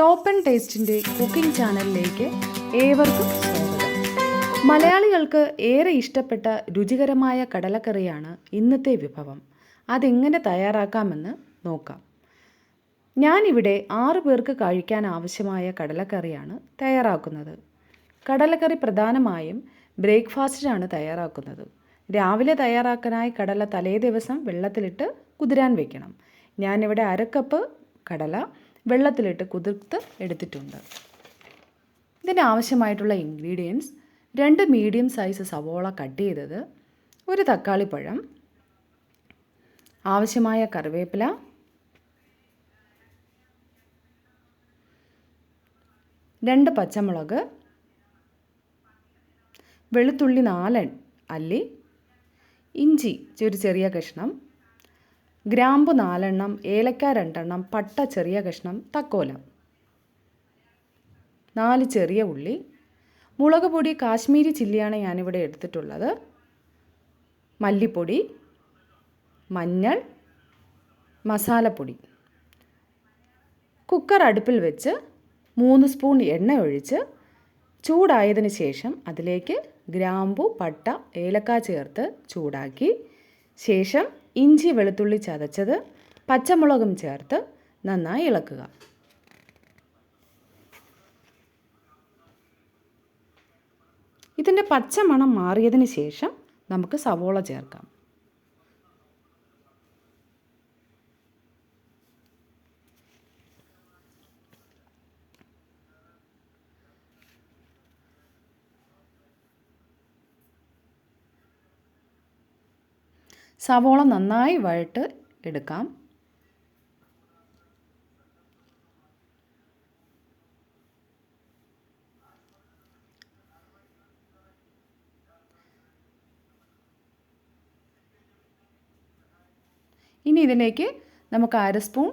Top and ടേസ്റ്റിന്റെ cooking ചാനലിലേക്ക് ഏവർക്കും മലയാളികൾക്ക് ഏറെ ഇഷ്ടപ്പെട്ട രുചികരമായ കടലക്കറിയാണ് ഇന്നത്തെ വിഭവം. അതെങ്ങനെ തയ്യാറാക്കാമെന്ന് നോക്കാം. ഞാനിവിടെ ആറു പേർക്ക് കഴിക്കാൻ ആവശ്യമായ കടലക്കറിയാണ് തയ്യാറാക്കുന്നത്. കടലക്കറി പ്രധാനമായും ബ്രേക്ക്ഫാസ്റ്റിനാണ് തയ്യാറാക്കുന്നത്. രാവിലെ തയ്യാറാക്കാനായി കടല തലേ ദിവസം വെള്ളത്തിലിട്ട് കുതിരാൻ വയ്ക്കണം ഞാനിവിടെ അരക്കപ്പ് കടല വെള്ളത്തിലിട്ട് കുതിർത്ത് എടുത്തിട്ടുണ്ട്. ഇതിന് ആവശ്യമായിട്ടുള്ള ഇൻഗ്രീഡിയൻസ് രണ്ട് മീഡിയം സൈസ് സവോള കട്ട് ചെയ്തത് ഒരു തക്കാളിപ്പഴം ആവശ്യമായ കറിവേപ്പില രണ്ട് പച്ചമുളക് വെളുത്തുള്ളി നാലൻ അല്ലി ഇഞ്ചി ഒരു ചെറിയ കഷ്ണം ഗ്രാമ്പു നാലെണ്ണം ഏലക്ക രണ്ടെണ്ണം പട്ട ചെറിയ കഷ്ണം തക്കോല. നാല് ചെറിയ ഉള്ളി. മുളക് പൊടി കാശ്മീരി ചില്ലിയാണ് ഞാനിവിടെ എടുത്തിട്ടുള്ളത്. മല്ലിപ്പൊടി മഞ്ഞൾ മസാലപ്പൊടി. കുക്കർ അടുപ്പിൽ വെച്ച് മൂന്ന് സ്പൂൺ എണ്ണ ഒഴിച്ച് ചൂടായതിന് ശേഷം അതിലേക്ക് ഗ്രാമ്പു പട്ട ഏലക്ക ചേർത്ത് ചൂടാക്കി. ശേഷം ഇഞ്ചി വെളുത്തുള്ളി ചതച്ചത് പച്ചമുളകും ചേർത്ത് നന്നായി ഇളക്കുക. ഇതിന്റെ പച്ചമണം മാറിയതിന് ശേഷം നമുക്ക് സവോള ചേർക്കാം. സവോള നന്നായി വഴട്ട് എടുക്കാം. ഇനി ഇതിലേക്ക് നമുക്ക് അര സ്പൂൺ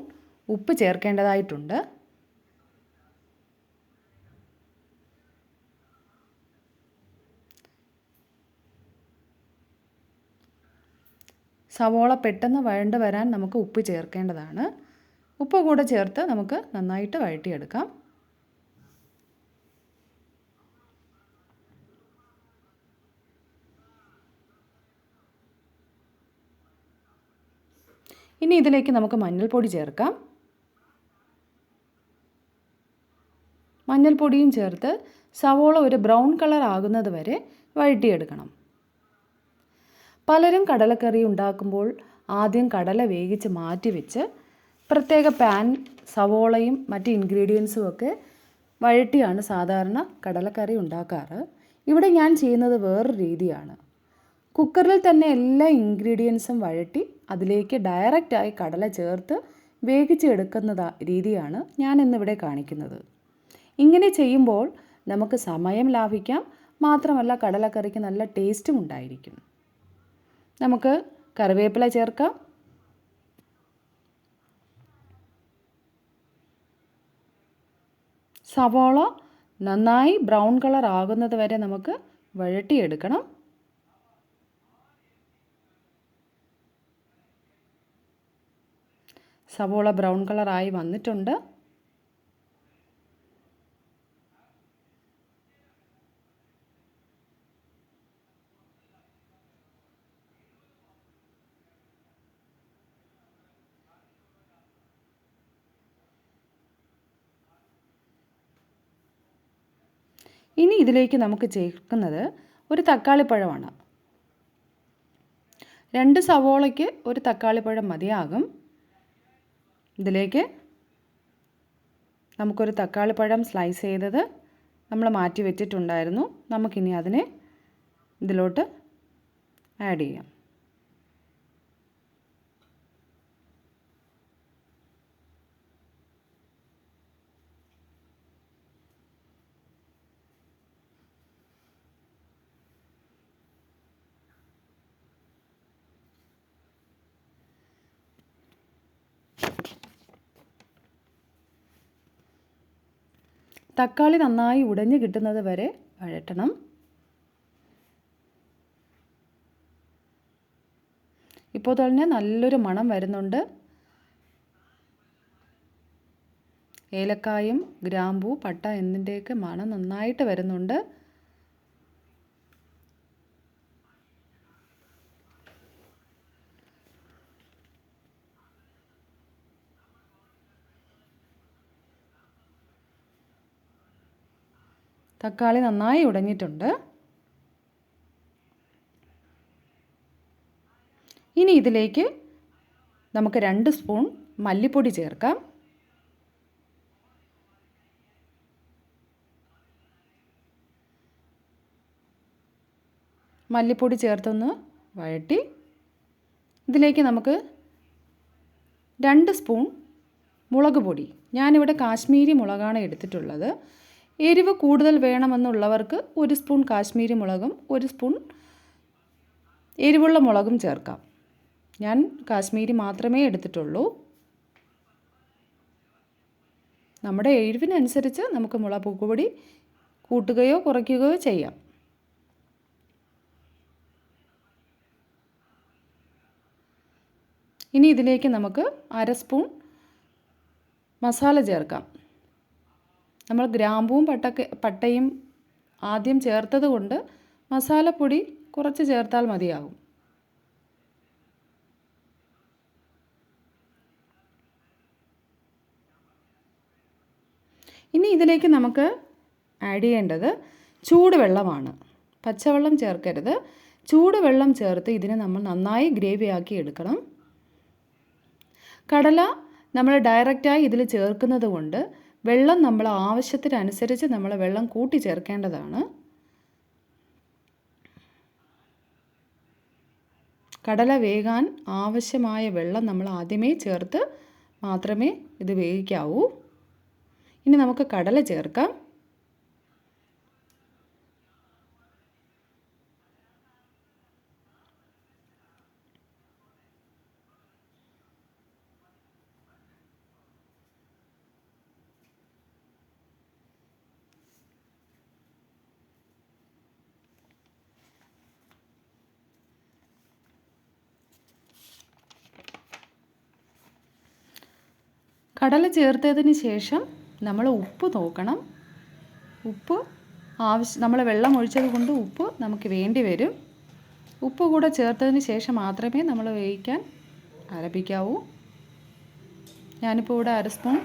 ഉപ്പ് ചേർക്കേണ്ടതായിട്ടുണ്ട്. സവോള പെട്ടെന്ന് വഴണ്ട് വരാൻ നമുക്ക് ഉപ്പ് ചേർക്കേണ്ടതാണ്. ഉപ്പ് കൂടെ ചേർത്ത് നമുക്ക് നന്നായിട്ട് വഴറ്റിയെടുക്കാം. ഇനി ഇതിലേക്ക് നമുക്ക് മഞ്ഞൾപ്പൊടി ചേർക്കാം. മഞ്ഞൾപ്പൊടിയും ചേർത്ത് സവോള ഒരു ബ്രൗൺ കളർ ആകുന്നത് വരെ വഴറ്റിയെടുക്കണം. പലരും കടലക്കറി ഉണ്ടാക്കുമ്പോൾ ആദ്യം കടല വേവിച്ച് മാറ്റി വെച്ച് പ്രത്യേക പാൻ സവോളയും മറ്റ് ഇൻഗ്രീഡിയൻസും ഒക്കെ വഴറ്റിയാണ് സാധാരണ കടലക്കറി ഉണ്ടാക്കാറ്. ഇവിടെ ഞാൻ ചെയ്യുന്നത് വേറൊരു രീതിയാണ്. കുക്കറിൽ തന്നെ എല്ലാ ഇൻഗ്രീഡിയൻസും വഴറ്റി അതിലേക്ക് ഡയറക്റ്റായി കടല ചേർത്ത് വേവിച്ചെടുക്കുന്ന രീതിയാണ് ഞാൻ ഇന്നിവിടെ കാണിക്കുന്നത്. ഇങ്ങനെ ചെയ്യുമ്പോൾ നമുക്ക് സമയം ലാഭിക്കാം. മാത്രമല്ല കടലക്കറിക്ക് നല്ല ടേസ്റ്റും ഉണ്ടായിരിക്കും. നമുക്ക് കറിവേപ്പില ചേർക്കാം. സവോള നന്നായി ബ്രൗൺ കളർ ആകുന്നത് വരെ നമുക്ക് വഴട്ടിയെടുക്കണം സവോള ബ്രൗൺ കളറായി വന്നിട്ടുണ്ട്. ഇനി ഇതിലേക്ക് നമുക്ക് ചേർക്കുന്നത് ഒരു തക്കാളിപ്പഴമാണ്. രണ്ട് സവോളയ്ക്ക് ഒരു തക്കാളിപ്പഴം മതിയാകും. ഇതിലേക്ക് നമുക്കൊരു തക്കാളിപ്പഴം സ്ലൈസ് ചെയ്തത് നമ്മൾ മാറ്റി വെച്ചിട്ടുണ്ടായിരുന്നു. നമുക്കിനി അതിനെ ഇതിലോട്ട് ആഡ് ചെയ്യാം. തക്കാളി നന്നായി ഉടഞ്ഞു കിട്ടുന്നത് വരെ വഴറ്റണം. ഇപ്പോൾ തന്നെ നല്ലൊരു മണം വരുന്നുണ്ട്. ഏലക്കായും ഗ്രാമ്പൂ പട്ട എന്നിന്റെയൊക്കെ മണം നന്നായിട്ട് വരുന്നുണ്ട്. തക്കാളി നന്നായി ഉടഞ്ഞിട്ടുണ്ട്. ഇനി ഇതിലേക്ക് നമുക്ക് രണ്ട് സ്പൂൺ മല്ലിപ്പൊടി ചേർക്കാം. മല്ലിപ്പൊടി ചേർത്തൊന്ന് വഴട്ടി ഇതിലേക്ക് നമുക്ക് രണ്ട് സ്പൂൺ മുളക് പൊടി. ഞാനിവിടെ കാശ്മീരി മുളകാണ് എടുത്തിട്ടുള്ളത്. എരിവ് കൂടുതൽ വേണമെന്നുള്ളവർക്ക് ഒരു സ്പൂൺ കാശ്മീരി മുളകും ഒരു സ്പൂൺ എരിവുള്ള മുളകും ചേർക്കാം. ഞാൻ കാശ്മീരി മാത്രമേ എടുത്തിട്ടുള്ളൂ. നമ്മുടെ എരിവിനനുസരിച്ച് നമുക്ക് മുളക് പൊടി കൂട്ടുകയോ കുറയ്ക്കുകയോ ചെയ്യാം. ഇനി ഇതിലേക്ക് നമുക്ക് അര സ്പൂൺ മസാല ചേർക്കാം. നമ്മൾ ഗ്രാമ്പൂവും പട്ടക്ക പട്ടയും ആദ്യം ചേർത്തത് കൊണ്ട് മസാലപ്പൊടി കുറച്ച് ചേർത്താൽ മതിയാകും ഇനി ഇതിലേക്ക് നമുക്ക് ആഡ് ചെയ്യേണ്ടത് ചൂടുവെള്ളമാണ്. പച്ചവെള്ളം ചേർക്കരുത്. ചൂടുവെള്ളം ചേർത്ത് ഇതിനെ നമ്മൾ നന്നായി ഗ്രേവി ആക്കി എടുക്കണം. കടല നമ്മൾ ഡയറക്റ്റായി ഇതിൽ ചേർക്കുന്നത് കൊണ്ട് വെള്ളം നമ്മൾ ആവശ്യത്തിനനുസരിച്ച് നമ്മൾ വെള്ളം കൂട്ടി ചേർക്കേണ്ടതാണ്. കടല വേകാൻ ആവശ്യമായ വെള്ളം നമ്മൾ ആദ്യമേ ചേർത്ത് മാത്രമേ ഇത് വേവിക്കാവൂ. ഇനി നമുക്ക് കടല ചേർക്കാം. കടല ചേർത്തതിന് ശേഷം നമ്മൾ ഉപ്പ് നോക്കണം. ഉപ്പ് ആവശ്യം നമ്മൾ വെള്ളം ഒഴിച്ചത് കൊണ്ട് ഉപ്പ് നമുക്ക് വേണ്ടി വരും. ഉപ്പ് കൂടെ ചേർത്തതിന് ശേഷം മാത്രമേ നമ്മൾ വേവിക്കാൻ ആരംഭിക്കാവൂ. ഞാനിപ്പോൾ ഇവിടെ അര സ്പൂൺ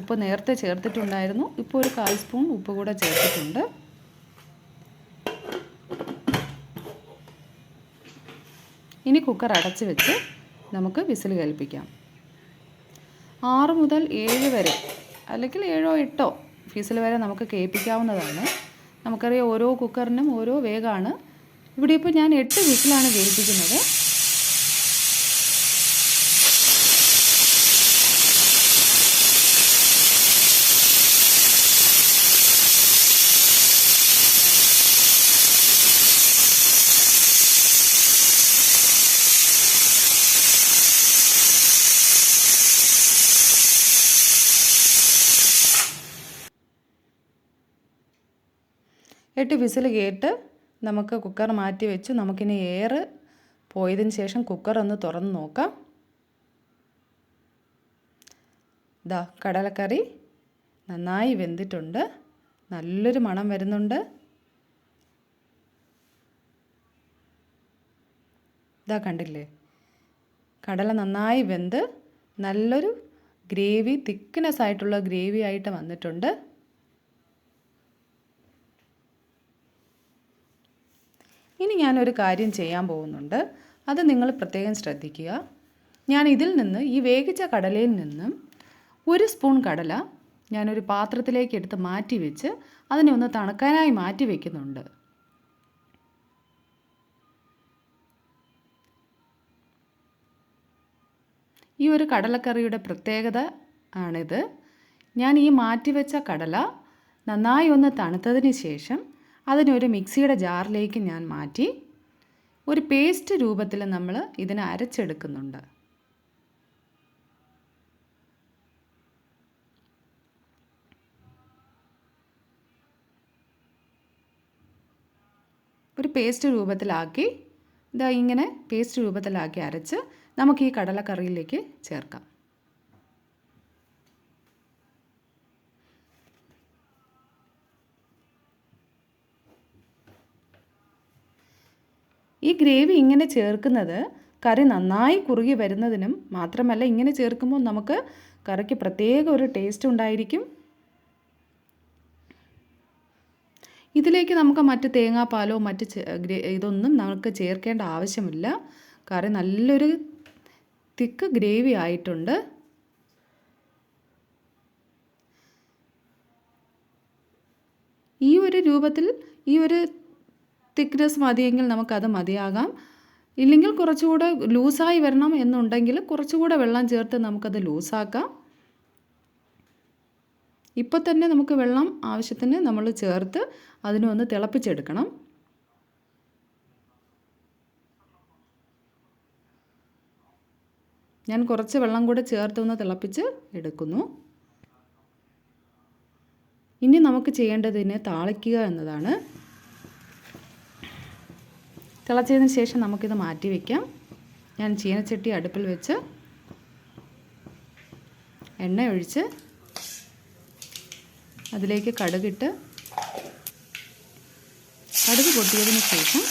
ഉപ്പ് നേരത്തെ ചേർത്തിട്ടുണ്ടായിരുന്നു. ഇപ്പോൾ ഒരു കാൽ സ്പൂൺ ഉപ്പ് കൂടെ ചേർത്തിട്ടുണ്ട്. ഇനി കുക്കർ അടച്ച് വെച്ച് നമുക്ക് വിസിൽ കേൾപ്പിക്കാം. ആറ് മുതൽ ഏഴ് വരെ അല്ലെങ്കിൽ ഏഴോ എട്ടോ ഫീസിൽ വരെ നമുക്ക് കേൾപ്പിക്കാവുന്നതാണ്. നമുക്കറിയാം ഓരോ കുക്കറിനും ഓരോ വേഗമാണ്. ഇവിടെ ഇപ്പോൾ ഞാൻ എട്ട് വിസിലാണ് കേൾപ്പിക്കുന്നത്. എട്ട് വിസിൽ കേട്ട് നമുക്ക് കുക്കർ മാറ്റി വെച്ച് നമുക്കിനി എയർ പോയതിന് ശേഷം കുക്കർ ഒന്ന് തുറന്ന് നോക്കാം. ദാ കടലക്കറി നന്നായി വെന്തിട്ടുണ്ട്. നല്ലൊരു മണം വരുന്നുണ്ട്. ഇതാ കണ്ടില്ലേ? കടല നന്നായി വെന്ത് നല്ലൊരു ഗ്രേവി തിക്നെസ് ആയിട്ടുള്ള ഗ്രേവി ആയിട്ട് വന്നിട്ടുണ്ട്. ഇനി ഞാനൊരു കാര്യം ചെയ്യാൻ പോകുന്നുണ്ട്. അത് നിങ്ങൾ പ്രത്യേകം ശ്രദ്ധിക്കുക. ഞാൻ ഇതിൽ നിന്ന് ഈ വേവിച്ച കടലയിൽ നിന്നും ഒരു സ്പൂൺ കടല ഞാനൊരു പാത്രത്തിലേക്ക് എടുത്ത് മാറ്റി വെച്ച് അതിനെ ഒന്ന് തണുക്കാനായി മാറ്റി വയ്ക്കുന്നുണ്ട് ഈ ഒരു കടലക്കറിയുടെ പ്രത്യേകത ആണിത്. ഞാൻ ഈ മാറ്റിവെച്ച കടല നന്നായി ഒന്ന് തണുത്തതിന് ശേഷം അതിനൊരു മിക്സിയുടെ ജാറിലേക്ക് ഞാൻ മാറ്റി ഒരു പേസ്റ്റ് രൂപത്തിൽ നമ്മൾ ഇതിനെ അരച്ചെടുക്കുന്നുണ്ട്. ഒരു പേസ്റ്റ് രൂപത്തിലാക്കി ഇതാ ഇങ്ങനെ പേസ്റ്റ് രൂപത്തിലാക്കി അരച്ച് നമുക്ക് ഈ കടലക്കറിയിലേക്ക് ചേർക്കാം. ഈ ഗ്രേവി ഇങ്ങനെ ചേർക്കുന്നത് കറി നന്നായി കുറുകി വരുന്നതിനും മാത്രമല്ല ഇങ്ങനെ ചേർക്കുമ്പോൾ നമുക്ക് കറിക്ക് പ്രത്യേക ഒരു ടേസ്റ്റ് ഉണ്ടായിരിക്കും. ഇതിലേക്ക് നമുക്ക് മറ്റ് തേങ്ങാപ്പാലോ മറ്റ് ഇതൊന്നും നമുക്ക് ചേർക്കേണ്ട ആവശ്യമില്ല. കറി നല്ലൊരു തിക്ക് ഗ്രേവി ആയിട്ടുണ്ട്. ഈ ഒരു രൂപത്തിൽ ഈ ഒരു തിക്നെസ് മതിയെങ്കിൽ നമുക്കത് മതിയാകാം. ഇല്ലെങ്കിൽ കുറച്ചുകൂടെ ലൂസായി വരണം എന്നുണ്ടെങ്കിൽ കുറച്ചുകൂടെ വെള്ളം ചേർത്ത് നമുക്കത് ലൂസാക്കാം. ഇപ്പോൾ തന്നെ നമുക്ക് വെള്ളം ആവശ്യത്തിന് നമ്മൾ ചേർത്ത് അതിനെ ഒന്ന് തിളപ്പിച്ചെടുക്കണം. ഞാൻ കുറച്ച് വെള്ളം കൂടെ ചേർത്ത് ഒന്ന് തിളപ്പിച്ച് എടുക്കുന്നു. ഇനി നമുക്ക് ചെയ്യേണ്ടതിനെ താളിക്കുക എന്നതാണ്. തിളച്ചതിന് ശേഷം നമുക്കിത് മാറ്റി വയ്ക്കാം ഞാൻ ചീനച്ചട്ടി അടുപ്പിൽ വെച്ച് എണ്ണ ഒഴിച്ച് അതിലേക്ക് കടുകിട്ട് കടുക് പൊട്ടിയതിന് ശേഷം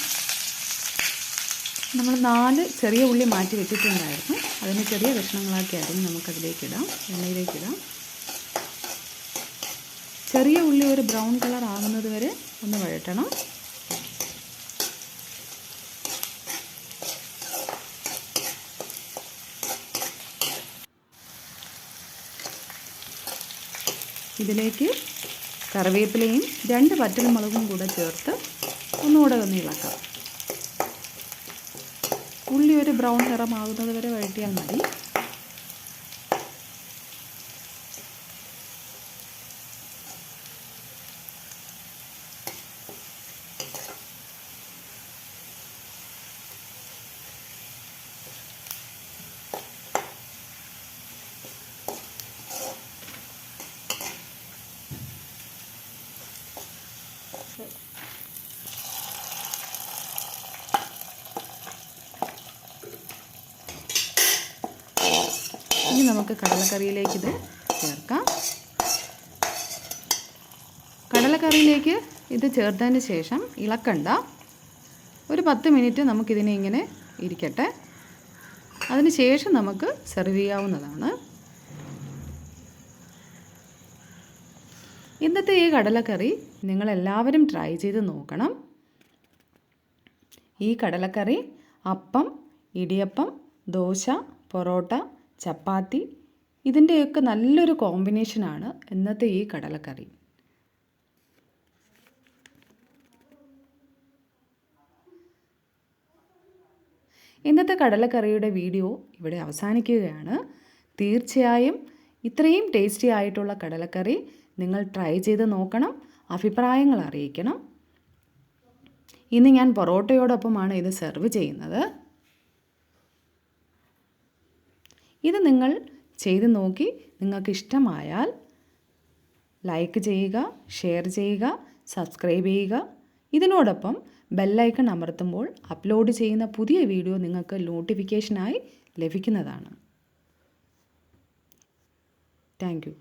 നമ്മൾ നാല് ചെറിയ ഉള്ളി മാറ്റി വെച്ചിട്ടുണ്ടായിരുന്നു. അതിന് ചെറിയ കഷ്ണങ്ങളാക്കി അരിഞ്ഞ് നമുക്കതിലേക്കിടാം. എണ്ണയിലേക്കിടാം. ചെറിയ ഉള്ളി ഒരു ബ്രൗൺ കളർ ആകുന്നത് വരെ ഒന്ന് വഴറ്റണം. ഇതിലേക്ക് കറിവേപ്പിലയും രണ്ട് പച്ചമുളകും കൂടെ ചേർത്ത് ഒന്നുകൂടെ ഒന്ന് ഇളക്കാം. ഉള്ളി ഒരു ബ്രൗൺ നിറമാകുന്നത് വരെ വഴറ്റിയാൽ മതി ഇനി നമുക്ക് കടലക്കറിയിലേക്ക് ഇത് ചേർക്കാം. കടലക്കറിയിലേക്ക് ഇത് ചേർത്തതിന് ശേഷം ഇളക്കണ്ട. ഒരു പത്ത് മിനിറ്റ് നമുക്കിതിനെ ഇങ്ങനെ ഇരിക്കട്ടെ. അതിന് ശേഷം നമുക്ക് സെർവ് ചെയ്യാവുന്നതാണ്. ഇന്നത്തെ ഈ കടലക്കറി നിങ്ങളെല്ലാവരും ട്രൈ ചെയ്ത് നോക്കണം. ഈ കടലക്കറി അപ്പം ഇടിയപ്പം ദോശ പൊറോട്ട ചപ്പാത്തി ഇതിന്റെയൊക്കെ നല്ലൊരു കോമ്പിനേഷനാണ് ഇന്നത്തെ ഈ കടലക്കറി. ഇന്നത്തെ കടലക്കറിയുടെ വീഡിയോ ഇവിടെ അവസാനിക്കുകയാണ്. തീർച്ചയായും ഇത്രയും ടേസ്റ്റി ആയിട്ടുള്ള കടലക്കറി നിങ്ങൾ ട്രൈ ചെയ്ത് നോക്കണം അഭിപ്രായങ്ങൾ അറിയിക്കണം. ഇന്ന് ഞാൻ പൊറോട്ടയോടൊപ്പമാണ് ഇത് സെർവ് ചെയ്യുന്നത്. ഇത് നിങ്ങൾ ചെയ്ത് നോക്കി നിങ്ങൾക്ക് ഇഷ്ടമായാൽ ലൈക്ക് ചെയ്യുക ഷെയർ ചെയ്യുക സബ്സ്ക്രൈബ് ചെയ്യുക. ഇതിനോടൊപ്പം ബെല്ലൈക്കൺ അമർത്തുമ്പോൾ അപ്ലോഡ് ചെയ്യുന്ന പുതിയ വീഡിയോ നിങ്ങൾക്ക് നോട്ടിഫിക്കേഷനായി ലഭിക്കുന്നതാണ്. താങ്ക്